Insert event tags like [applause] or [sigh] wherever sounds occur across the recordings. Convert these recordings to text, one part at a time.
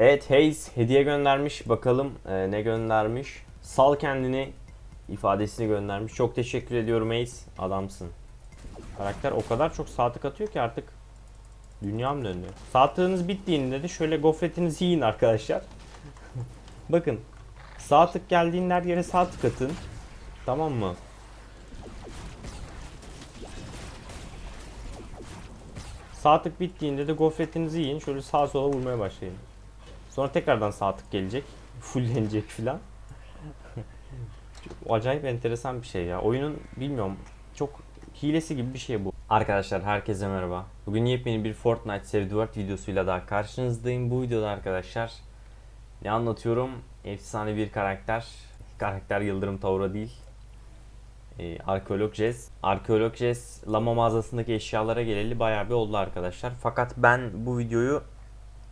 Evet Hayes hediye göndermiş. Bakalım e, ne göndermiş. Sal kendini ifadesini göndermiş. Çok teşekkür ediyorum Hayes. Adamsın. Karakter o kadar çok saatlik atıyor ki artık dünyam dönüyor. Saatliğiniz bittiğinde de şöyle gofretinizi yiyin arkadaşlar. [laughs] Bakın sağ tık her yere sağ atın. Tamam mı? Sağ bittiğinde de gofretinizi yiyin. Şöyle sağa sola vurmaya başlayın. Sonra tekrardan sağ gelecek. Fullenecek filan. Acayip enteresan bir şey ya. Oyunun bilmiyorum çok hilesi gibi bir şey bu. Arkadaşlar herkese merhaba. Bugün yepyeni bir Fortnite World videosuyla daha karşınızdayım. Bu videoda arkadaşlar ne anlatıyorum? Efsane bir karakter. Karakter Yıldırım Taura değil. Ee, Arkeolog Jez. Arkeolog Jez lama mağazasındaki eşyalara geleli bayağı bir oldu arkadaşlar. Fakat ben bu videoyu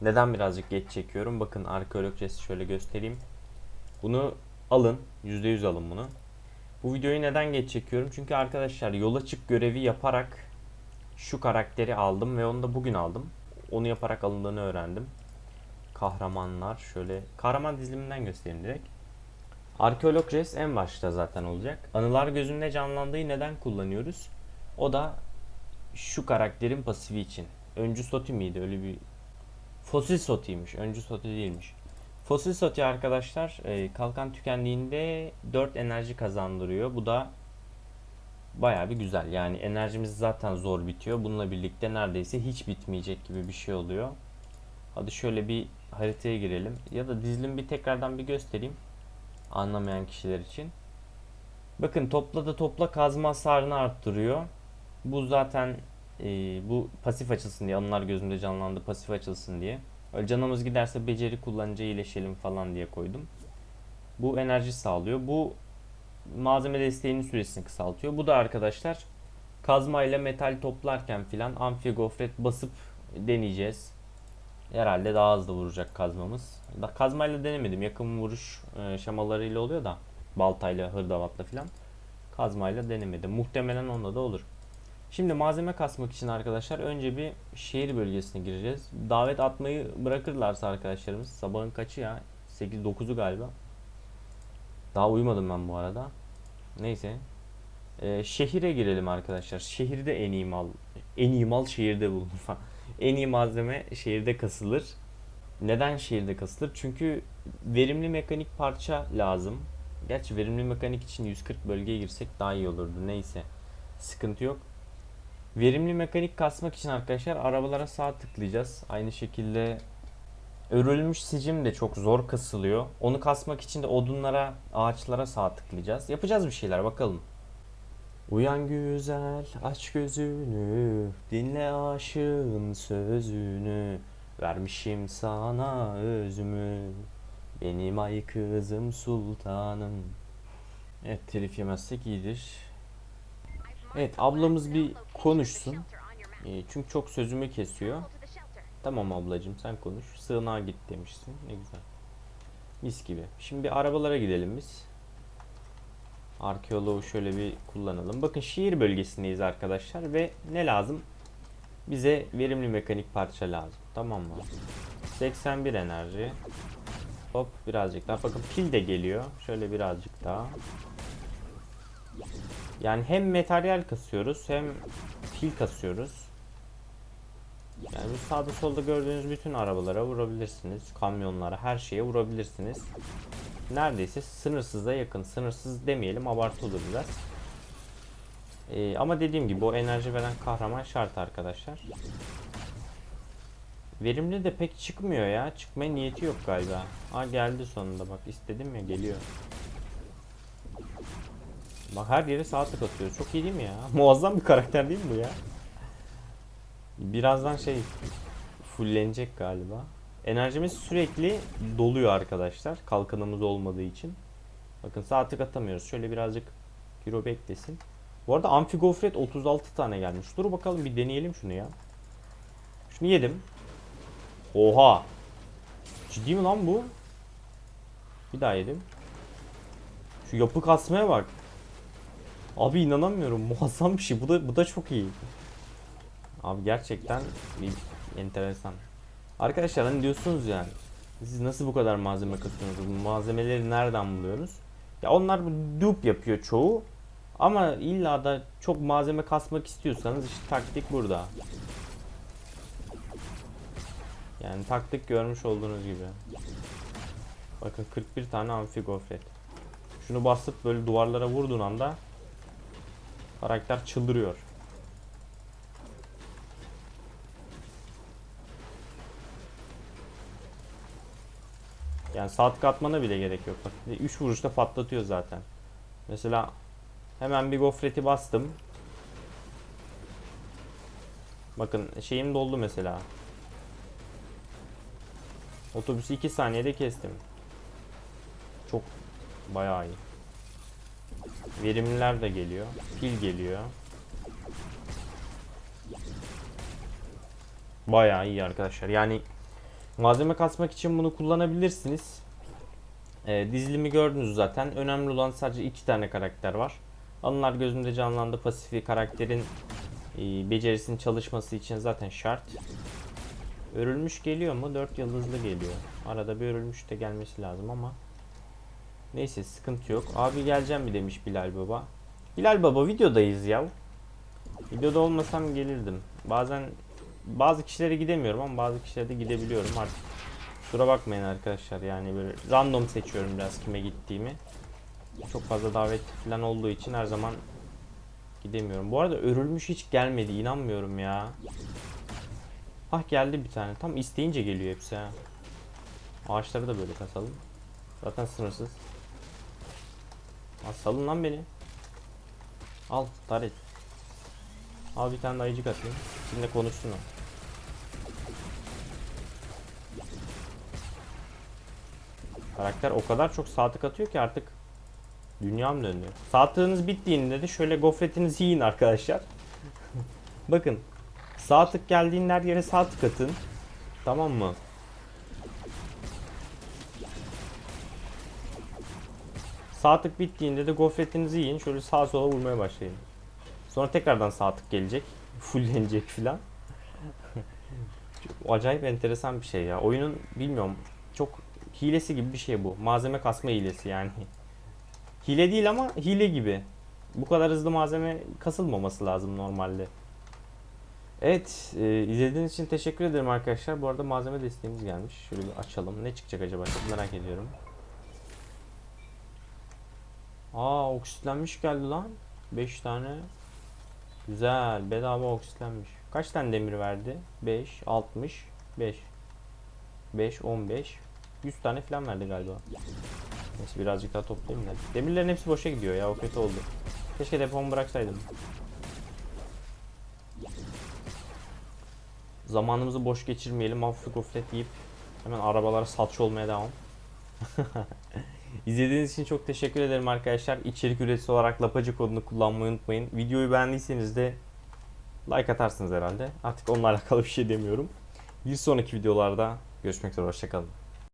neden birazcık geç çekiyorum? Bakın Arkeolog Jez'i şöyle göstereyim. Bunu alın. %100 alın bunu. Bu videoyu neden geç çekiyorum? Çünkü arkadaşlar yola çık görevi yaparak şu karakteri aldım ve onu da bugün aldım. Onu yaparak alındığını öğrendim. Kahramanlar şöyle kahraman diziliminden göstereyim direkt. Arkeolog Res en başta zaten olacak. Anılar gözümde canlandığı neden kullanıyoruz? O da şu karakterin pasifi için. Öncü Soti miydi? Öyle bir Fosil Soti'ymiş. Öncü Soti değilmiş. Fosil Soti arkadaşlar e, kalkan tükendiğinde 4 enerji kazandırıyor. Bu da baya bir güzel. Yani enerjimiz zaten zor bitiyor. Bununla birlikte neredeyse hiç bitmeyecek gibi bir şey oluyor. Hadi şöyle bir haritaya girelim. Ya da dizilim bir tekrardan bir göstereyim. Anlamayan kişiler için. Bakın topla da topla kazma hasarını arttırıyor. Bu zaten e, bu pasif açılsın diye. Anılar gözümde canlandı pasif açılsın diye. Öyle canımız giderse beceri kullanınca iyileşelim falan diye koydum. Bu enerji sağlıyor. Bu malzeme desteğinin süresini kısaltıyor. Bu da arkadaşlar kazma ile metal toplarken filan amfi gofret basıp deneyeceğiz. Herhalde daha hızlı vuracak kazmamız. Kazmayla denemedim. Yakın vuruş e, şemalarıyla oluyor da baltayla, hırdavatla filan. Kazmayla denemedim. Muhtemelen onda da olur. Şimdi malzeme kasmak için arkadaşlar önce bir şehir bölgesine gireceğiz. Davet atmayı bırakırlarsa arkadaşlarımız sabahın kaçı ya? 8 9'u galiba. Daha uyumadım ben bu arada. Neyse. Ee, şehire girelim arkadaşlar. Şehirde en iyi mal en iyi mal şehirde bulunur falan. [laughs] En iyi malzeme şehirde kasılır. Neden şehirde kasılır? Çünkü verimli mekanik parça lazım. Gerçi verimli mekanik için 140 bölgeye girsek daha iyi olurdu. Neyse. Sıkıntı yok. Verimli mekanik kasmak için arkadaşlar arabalara sağ tıklayacağız. Aynı şekilde örülmüş sicim de çok zor kasılıyor. Onu kasmak için de odunlara, ağaçlara sağ tıklayacağız. Yapacağız bir şeyler bakalım. Uyan güzel aç gözünü dinle aşığın sözünü vermişim sana özümü benim ay kızım sultanım. Evet telif yemezsek iyidir. Evet ablamız bir konuşsun. E, çünkü çok sözümü kesiyor. Tamam ablacığım sen konuş. Sığınağa git demişsin. Ne güzel. Mis gibi. Şimdi bir arabalara gidelim biz. Arkeoloğu şöyle bir kullanalım. Bakın şehir bölgesindeyiz arkadaşlar ve ne lazım? Bize verimli mekanik parça lazım. Tamam mı? 81 enerji. Hop birazcık daha. Bakın pil de geliyor. Şöyle birazcık daha. Yani hem materyal kasıyoruz hem pil kasıyoruz. Yani sağda solda gördüğünüz bütün arabalara vurabilirsiniz. Kamyonlara, her şeye vurabilirsiniz. Neredeyse sınırsıza yakın. Sınırsız demeyelim abartı olur biraz. Ee, ama dediğim gibi o enerji veren kahraman şart arkadaşlar. Verimli de pek çıkmıyor ya. Çıkmaya niyeti yok galiba. Aa geldi sonunda bak istedim ya geliyor. Bak her yere sağ tık atıyor. Çok iyi değil mi ya? [laughs] Muazzam bir karakter değil mi bu ya? Birazdan şey fullenecek galiba. Enerjimiz sürekli doluyor arkadaşlar. Kalkanımız olmadığı için. Bakın sağ atamıyoruz. Şöyle birazcık kilo beklesin. Bu arada amfi gofret 36 tane gelmiş. Dur bakalım bir deneyelim şunu ya. Şunu yedim. Oha. Ciddi mi lan bu? Bir daha yedim. Şu yapı kasmaya bak. Abi inanamıyorum. Muazzam bir şey. Bu da bu da çok iyi. Abi gerçekten bir enteresan. Arkadaşlar hani diyorsunuz yani Siz nasıl bu kadar malzeme katıyorsunuz? Bu malzemeleri nereden buluyorsunuz? Ya onlar dupe yapıyor çoğu. Ama illa da çok malzeme kasmak istiyorsanız işte taktik burada. Yani taktik görmüş olduğunuz gibi. Bakın 41 tane amfi gofret. Şunu basıp böyle duvarlara vurduğun anda karakter çıldırıyor. Yani saat katmana bile gerek yok. Bak 3 vuruşta patlatıyor zaten. Mesela hemen bir gofreti bastım. Bakın şeyim doldu mesela. Otobüsü 2 saniyede kestim. Çok bayağı iyi. Verimliler de geliyor. Pil geliyor. Bayağı iyi arkadaşlar. Yani malzeme kasmak için bunu kullanabilirsiniz. Ee, dizilimi gördünüz zaten. Önemli olan sadece iki tane karakter var. Onlar gözümde canlandı. Pasifi karakterin e, becerisinin çalışması için zaten şart. Örülmüş geliyor mu? 4 yıldızlı geliyor. Arada bir örülmüş de gelmesi lazım ama. Neyse sıkıntı yok. Abi geleceğim mi demiş Bilal Baba. Bilal Baba videodayız ya. Videoda olmasam gelirdim. Bazen bazı kişilere gidemiyorum ama bazı kişilere de gidebiliyorum artık. Kusura bakmayın arkadaşlar yani böyle random seçiyorum biraz kime gittiğimi. Çok fazla davet falan olduğu için her zaman gidemiyorum. Bu arada örülmüş hiç gelmedi inanmıyorum ya. Ah geldi bir tane. Tam isteyince geliyor hepsi ha. Ağaçları da böyle kasalım. Zaten sınırsız. Al salın lan beni. Al taret. Al bir tane de ayıcık atayım. Şimdi konuşsun o. Karakter o kadar çok saatlik atıyor ki artık dünyam dönüyor. Saatliğiniz bittiğinde de şöyle gofretinizi yiyin arkadaşlar. Bakın Sağ tık geldiğin her yere sağ tık atın. Tamam mı? Sağ tık bittiğinde de gofretinizi yiyin. Şöyle sağa sola vurmaya başlayın. Sonra tekrardan sağ tık gelecek. [laughs] Fullenecek filan. [laughs] Acayip enteresan bir şey ya. Oyunun bilmiyorum çok hilesi gibi bir şey bu. Malzeme kasma hilesi yani. [laughs] Hile değil ama hile gibi. Bu kadar hızlı malzeme kasılmaması lazım normalde. Evet, e, izlediğiniz için teşekkür ederim arkadaşlar. Bu arada malzeme desteğimiz gelmiş. Şöyle bir açalım. Ne çıkacak acaba? Çok merak ediyorum. Aa, oksitlenmiş geldi lan. 5 tane. Güzel, bedava oksitlenmiş. Kaç tane demir verdi? 5, 60, 5. 5, 15. 100 tane falan verdi galiba. Neyse birazcık daha toplayayım da. Demirlerin hepsi boşa gidiyor ya, o kötü oldu. Keşke depomu bıraksaydım. Zamanımızı boş geçirmeyelim. Hafif gofret yiyip hemen arabalara salça olmaya devam. [laughs] İzlediğiniz için çok teşekkür ederim arkadaşlar. İçerik üreticisi olarak lapacı kodunu kullanmayı unutmayın. Videoyu beğendiyseniz de like atarsınız herhalde. Artık onunla alakalı bir şey demiyorum. Bir sonraki videolarda görüşmek üzere. Hoşçakalın.